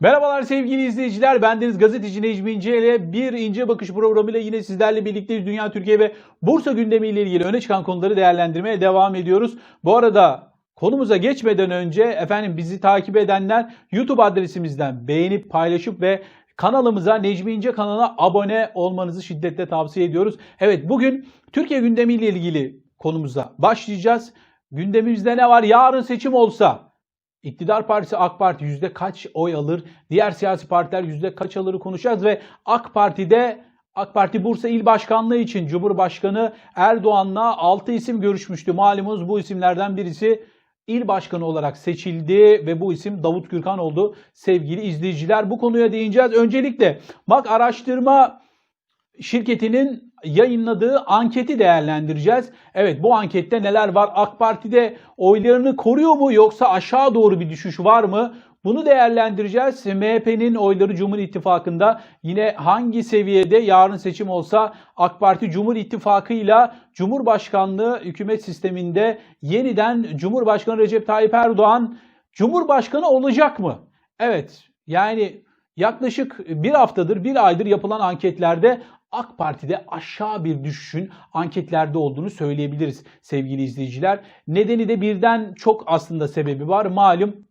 Merhabalar sevgili izleyiciler. Bendeniz gazeteci Necmi İnce ile bir ince bakış programıyla yine sizlerle birlikteyiz. Dünya, Türkiye ve Bursa gündemiyle ilgili öne çıkan konuları değerlendirmeye devam ediyoruz. Bu arada konumuza geçmeden önce efendim bizi takip edenler YouTube adresimizden beğenip paylaşıp ve kanalımıza Necmi İnce kanalına abone olmanızı şiddetle tavsiye ediyoruz. Evet bugün Türkiye gündemiyle ilgili konumuza başlayacağız. Gündemimizde ne var? Yarın seçim olsa İktidar Partisi AK Parti yüzde kaç oy alır? Diğer siyasi partiler yüzde kaç alırı konuşacağız ve AK Parti'de AK Parti Bursa İl Başkanlığı için Cumhurbaşkanı Erdoğan'la 6 isim görüşmüştü. Malumunuz bu isimlerden birisi il başkanı olarak seçildi ve bu isim Davut Gürkan oldu. Sevgili izleyiciler bu konuya değineceğiz. Öncelikle MAK Araştırma şirketinin yayınladığı anketi değerlendireceğiz. Evet bu ankette neler var? AK Parti'de oylarını koruyor mu yoksa aşağı doğru bir düşüş var mı? Bunu değerlendireceğiz. MHP'nin oyları Cumhur İttifakı'nda yine hangi seviyede yarın seçim olsa AK Parti Cumhur İttifakı'yla Cumhurbaşkanlığı hükümet sisteminde yeniden Cumhurbaşkanı Recep Tayyip Erdoğan Cumhurbaşkanı olacak mı? Evet yani yaklaşık bir haftadır bir aydır yapılan anketlerde AK Parti'de aşağı bir düşüşün anketlerde olduğunu söyleyebiliriz sevgili izleyiciler. Nedeni de birden çok aslında sebebi var. Malum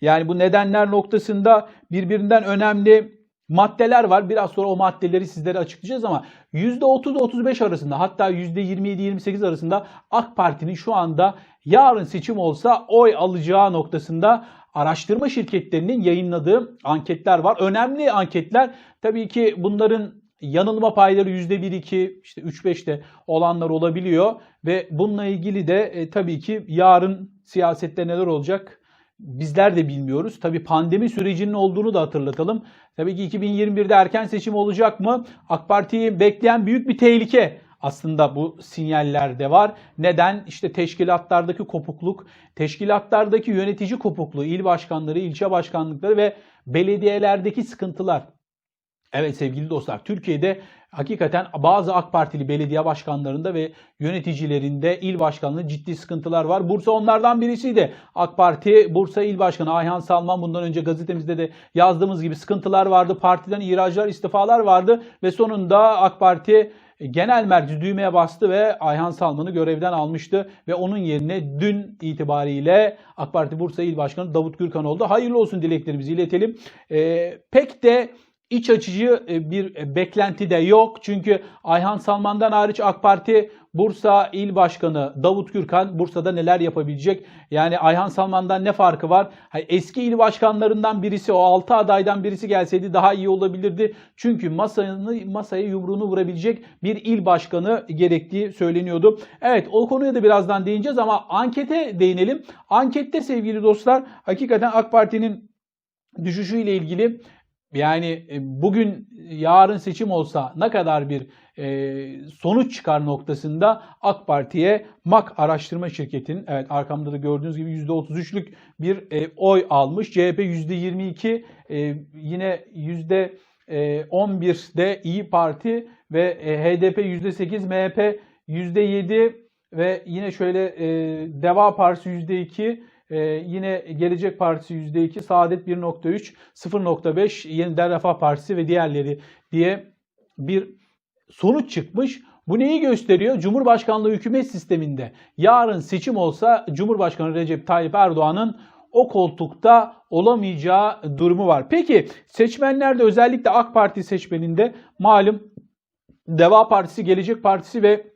yani bu nedenler noktasında birbirinden önemli maddeler var. Biraz sonra o maddeleri sizlere açıklayacağız ama %30-35 arasında hatta %27-28 arasında AK Parti'nin şu anda yarın seçim olsa oy alacağı noktasında araştırma şirketlerinin yayınladığı anketler var. Önemli anketler tabii ki bunların yanılma payları %1-2 işte 3-5'te olanlar olabiliyor ve bununla ilgili de e, tabii ki yarın siyasette neler olacak bizler de bilmiyoruz. Tabii pandemi sürecinin olduğunu da hatırlatalım. Tabii ki 2021'de erken seçim olacak mı? AK Parti'yi bekleyen büyük bir tehlike aslında bu sinyallerde var. Neden? İşte teşkilatlardaki kopukluk, teşkilatlardaki yönetici kopukluğu, il başkanları, ilçe başkanlıkları ve belediyelerdeki sıkıntılar. Evet sevgili dostlar Türkiye'de hakikaten bazı AK Partili belediye başkanlarında ve yöneticilerinde il başkanlığı ciddi sıkıntılar var. Bursa onlardan birisiydi. AK Parti Bursa İl Başkanı Ayhan Salman bundan önce gazetemizde de yazdığımız gibi sıkıntılar vardı. Partiden ihraclar, istifalar vardı ve sonunda AK Parti genel merkez düğmeye bastı ve Ayhan Salman'ı görevden almıştı ve onun yerine dün itibariyle AK Parti Bursa İl Başkanı Davut Gürkan oldu. Hayırlı olsun dileklerimizi iletelim. Ee, pek de iç açıcı e, bir beklenti de yok. Çünkü Ayhan Salman'dan hariç AK Parti Bursa İl Başkanı Davut Gürkan Bursa'da neler yapabilecek? Yani Ayhan Salman'dan ne farkı var? Eski il başkanlarından birisi o 6 adaydan birisi gelseydi daha iyi olabilirdi. Çünkü masanı, masaya yumruğunu vurabilecek bir il başkanı gerektiği söyleniyordu. Evet o konuya da birazdan değineceğiz ama ankete değinelim. Ankette sevgili dostlar hakikaten AK Parti'nin düşüşüyle ilgili yani e, bugün yarın seçim olsa ne kadar bir e, sonuç çıkar noktasında AK Parti'ye MAK araştırma şirketinin evet arkamda da gördüğünüz gibi %33'lük bir e, oy almış. CHP %22 e, yine %11'de İyi Parti ve e, HDP %8 MHP %7 ve yine şöyle e, Deva Partisi %2 ee, yine Gelecek Partisi %2, Saadet 1.3, 0.5, Yeniden Refah Partisi ve diğerleri diye bir sonuç çıkmış. Bu neyi gösteriyor? Cumhurbaşkanlığı hükümet sisteminde yarın seçim olsa Cumhurbaşkanı Recep Tayyip Erdoğan'ın o koltukta olamayacağı durumu var. Peki seçmenlerde özellikle AK Parti seçmeninde malum Deva Partisi, Gelecek Partisi ve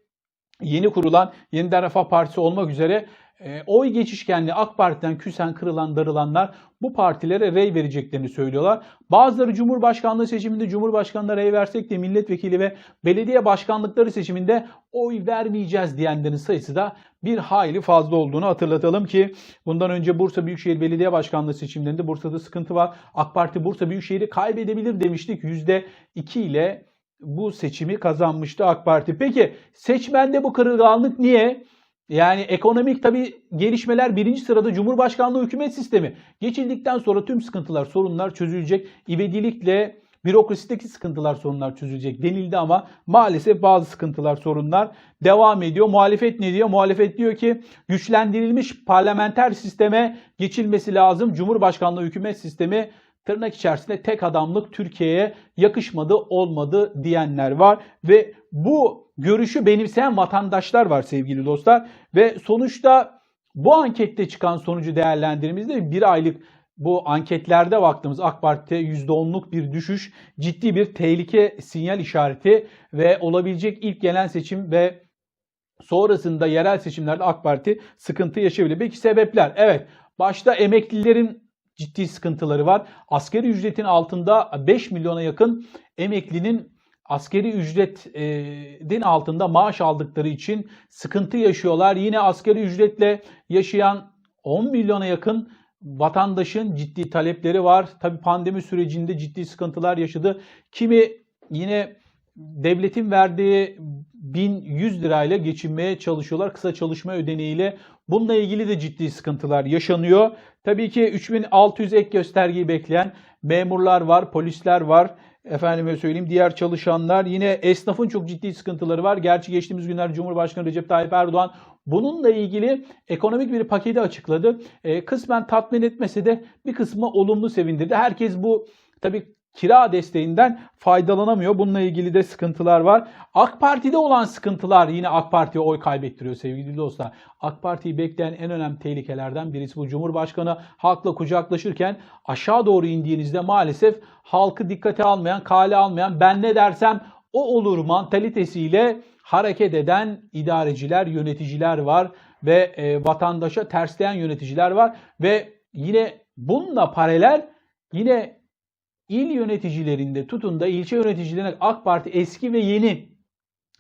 yeni kurulan Yeniden Refah Partisi olmak üzere e, oy geçişkenli AK Parti'den küsen, kırılan, darılanlar bu partilere rey vereceklerini söylüyorlar. Bazıları Cumhurbaşkanlığı seçiminde Cumhurbaşkanına rey versek de milletvekili ve belediye başkanlıkları seçiminde oy vermeyeceğiz diyenlerin sayısı da bir hayli fazla olduğunu hatırlatalım ki bundan önce Bursa Büyükşehir Belediye Başkanlığı seçimlerinde Bursa'da sıkıntı var. AK Parti Bursa Büyükşehir'i kaybedebilir demiştik. %2 ile bu seçimi kazanmıştı AK Parti. Peki seçmende bu kırılganlık niye? Yani ekonomik tabi gelişmeler birinci sırada Cumhurbaşkanlığı hükümet sistemi. Geçildikten sonra tüm sıkıntılar, sorunlar çözülecek. İvedilikle bürokrasideki sıkıntılar, sorunlar çözülecek denildi ama maalesef bazı sıkıntılar, sorunlar devam ediyor. Muhalefet ne diyor? Muhalefet diyor ki güçlendirilmiş parlamenter sisteme geçilmesi lazım. Cumhurbaşkanlığı hükümet sistemi tırnak içerisinde tek adamlık Türkiye'ye yakışmadı, olmadı diyenler var ve bu görüşü benimseyen vatandaşlar var sevgili dostlar ve sonuçta bu ankette çıkan sonucu değerlendirdiğimizde bir aylık bu anketlerde baktığımız AK Parti'de %10'luk bir düşüş, ciddi bir tehlike sinyal işareti ve olabilecek ilk genel seçim ve sonrasında yerel seçimlerde AK Parti sıkıntı yaşayabilir. Peki sebepler? Evet, başta emeklilerin ciddi sıkıntıları var. Asgari ücretin altında 5 milyona yakın emeklinin askeri ücretin altında maaş aldıkları için sıkıntı yaşıyorlar. Yine asgari ücretle yaşayan 10 milyona yakın vatandaşın ciddi talepleri var. Tabi pandemi sürecinde ciddi sıkıntılar yaşadı. Kimi yine devletin verdiği 1100 lirayla geçinmeye çalışıyorlar. Kısa çalışma ödeneğiyle. Bununla ilgili de ciddi sıkıntılar yaşanıyor. Tabii ki 3600 ek göstergeyi bekleyen memurlar var, polisler var. Efendime söyleyeyim diğer çalışanlar yine esnafın çok ciddi sıkıntıları var. Gerçi geçtiğimiz günler Cumhurbaşkanı Recep Tayyip Erdoğan bununla ilgili ekonomik bir paketi açıkladı. E, kısmen tatmin etmese de bir kısmı olumlu sevindirdi. Herkes bu tabii kira desteğinden faydalanamıyor. Bununla ilgili de sıkıntılar var. AK Parti'de olan sıkıntılar yine AK Parti'ye oy kaybettiriyor sevgili dostlar. AK Parti'yi bekleyen en önemli tehlikelerden birisi bu. Cumhurbaşkanı halkla kucaklaşırken aşağı doğru indiğinizde maalesef halkı dikkate almayan, kale almayan ben ne dersem o olur mantalitesiyle hareket eden idareciler, yöneticiler var ve e, vatandaşa tersleyen yöneticiler var ve yine bununla paralel yine il yöneticilerinde tutun da ilçe yöneticilerine AK Parti eski ve yeni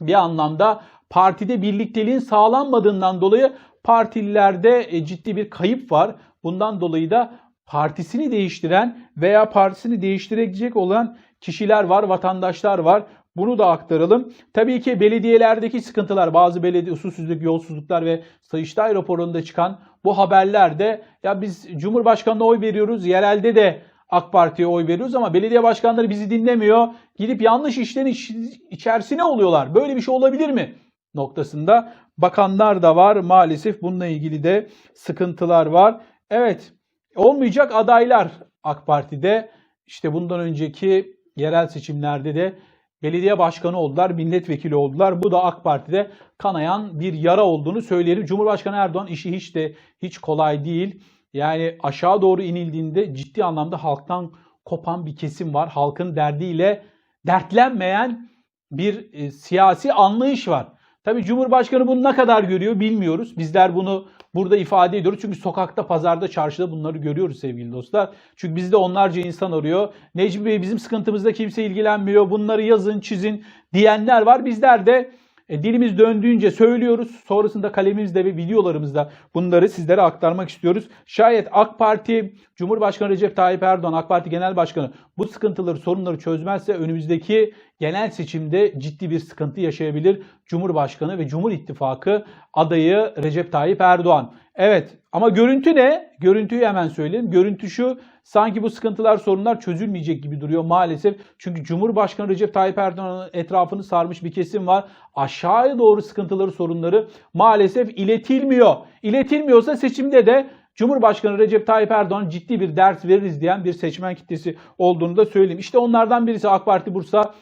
bir anlamda partide birlikteliğin sağlanmadığından dolayı partililerde e, ciddi bir kayıp var. Bundan dolayı da partisini değiştiren veya partisini değiştirecek olan kişiler var, vatandaşlar var. Bunu da aktaralım. Tabii ki belediyelerdeki sıkıntılar, bazı belediye usulsüzlük, yolsuzluklar ve Sayıştay raporunda çıkan bu haberlerde ya biz Cumhurbaşkanı'na oy veriyoruz, yerelde de AK Parti'ye oy veriyoruz ama belediye başkanları bizi dinlemiyor. Gidip yanlış işlerin iç, içerisine oluyorlar. Böyle bir şey olabilir mi? Noktasında bakanlar da var. Maalesef bununla ilgili de sıkıntılar var. Evet olmayacak adaylar AK Parti'de. İşte bundan önceki yerel seçimlerde de belediye başkanı oldular, milletvekili oldular. Bu da AK Parti'de kanayan bir yara olduğunu söyleyelim. Cumhurbaşkanı Erdoğan işi hiç de hiç kolay değil. Yani aşağı doğru inildiğinde ciddi anlamda halktan kopan bir kesim var. Halkın derdiyle dertlenmeyen bir e, siyasi anlayış var. Tabii Cumhurbaşkanı bunu ne kadar görüyor bilmiyoruz. Bizler bunu burada ifade ediyoruz. Çünkü sokakta, pazarda, çarşıda bunları görüyoruz sevgili dostlar. Çünkü bizde onlarca insan arıyor. Necmi Bey bizim sıkıntımızda kimse ilgilenmiyor. Bunları yazın, çizin diyenler var. Bizler de e, dilimiz döndüğünce söylüyoruz. Sonrasında kalemimizde ve videolarımızda bunları sizlere aktarmak istiyoruz. Şayet AK Parti, Cumhurbaşkanı Recep Tayyip Erdoğan, AK Parti Genel Başkanı bu sıkıntıları, sorunları çözmezse önümüzdeki genel seçimde ciddi bir sıkıntı yaşayabilir Cumhurbaşkanı ve Cumhur İttifakı adayı Recep Tayyip Erdoğan. Evet ama görüntü ne? Görüntüyü hemen söyleyeyim. Görüntü şu sanki bu sıkıntılar sorunlar çözülmeyecek gibi duruyor maalesef. Çünkü Cumhurbaşkanı Recep Tayyip Erdoğan'ın etrafını sarmış bir kesim var. Aşağıya doğru sıkıntıları sorunları maalesef iletilmiyor. İletilmiyorsa seçimde de Cumhurbaşkanı Recep Tayyip Erdoğan ciddi bir ders veririz diyen bir seçmen kitlesi olduğunu da söyleyeyim. İşte onlardan birisi AK Parti Bursa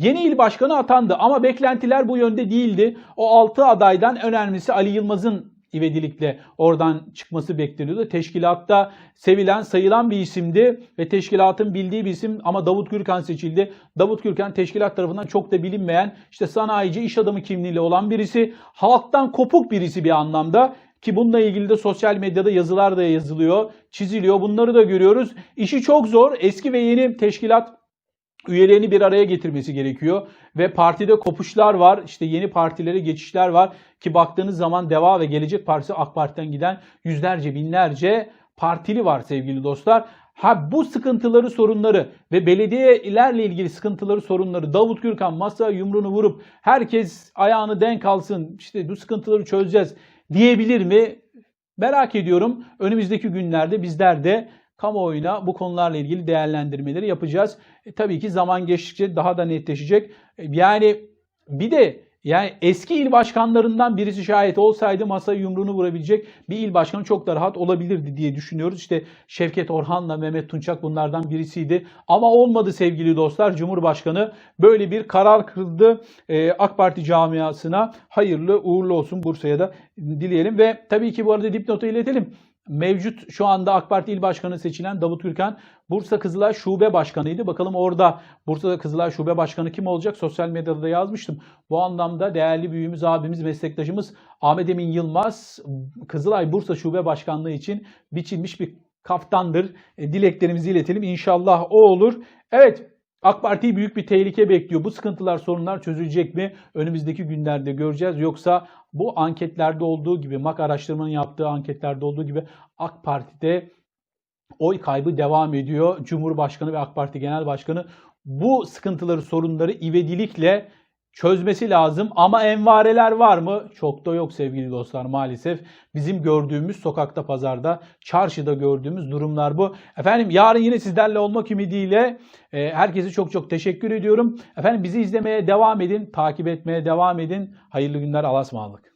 Yeni il başkanı atandı ama beklentiler bu yönde değildi. O 6 adaydan önemlisi Ali Yılmaz'ın ivedilikle oradan çıkması bekleniyordu. Teşkilatta sevilen, sayılan bir isimdi ve teşkilatın bildiği bir isim ama Davut Gürkan seçildi. Davut Gürkan teşkilat tarafından çok da bilinmeyen, işte sanayici, iş adamı kimliğiyle olan birisi, halktan kopuk birisi bir anlamda. Ki bununla ilgili de sosyal medyada yazılar da yazılıyor, çiziliyor. Bunları da görüyoruz. İşi çok zor. Eski ve yeni teşkilat üyelerini bir araya getirmesi gerekiyor. Ve partide kopuşlar var. İşte yeni partilere geçişler var. Ki baktığınız zaman Deva ve Gelecek Partisi AK Parti'den giden yüzlerce binlerce partili var sevgili dostlar. Ha bu sıkıntıları, sorunları ve belediyelerle ilgili sıkıntıları, sorunları Davut Gürkan masaya yumruğunu vurup herkes ayağını denk alsın, işte bu sıkıntıları çözeceğiz diyebilir mi? Merak ediyorum. Önümüzdeki günlerde bizler de kamuoyuna bu konularla ilgili değerlendirmeleri yapacağız. E, tabii ki zaman geçtikçe daha da netleşecek. E, yani bir de Yani eski il başkanlarından birisi şayet olsaydı masaya yumruğunu vurabilecek bir il başkanı çok da rahat olabilirdi diye düşünüyoruz. İşte Şevket Orhan'la Mehmet Tunçak bunlardan birisiydi. Ama olmadı sevgili dostlar. Cumhurbaşkanı böyle bir karar kıldı. Ee, AK Parti camiasına hayırlı uğurlu olsun Bursa'ya da dileyelim. Ve tabii ki bu arada dipnotu iletelim. Mevcut şu anda AK Parti İl Başkanı seçilen Davut Gürkan Bursa Kızılay Şube Başkanıydı. Bakalım orada Bursa'da Kızılay Şube Başkanı kim olacak? Sosyal medyada da yazmıştım. Bu anlamda değerli büyüğümüz, abimiz, meslektaşımız Ahmet Emin Yılmaz Kızılay Bursa Şube Başkanlığı için biçilmiş bir kaftandır. E, dileklerimizi iletelim. İnşallah o olur. Evet AK Parti'yi büyük bir tehlike bekliyor. Bu sıkıntılar, sorunlar çözülecek mi? Önümüzdeki günlerde göreceğiz. Yoksa bu anketlerde olduğu gibi, MAK araştırmanın yaptığı anketlerde olduğu gibi AK Parti'de oy kaybı devam ediyor. Cumhurbaşkanı ve AK Parti Genel Başkanı bu sıkıntıları, sorunları ivedilikle çözmesi lazım. Ama envareler var mı? Çok da yok sevgili dostlar maalesef. Bizim gördüğümüz sokakta, pazarda, çarşıda gördüğümüz durumlar bu. Efendim yarın yine sizlerle olmak ümidiyle e, herkese çok çok teşekkür ediyorum. Efendim bizi izlemeye devam edin, takip etmeye devam edin. Hayırlı günler, Allah'a ısmarladık.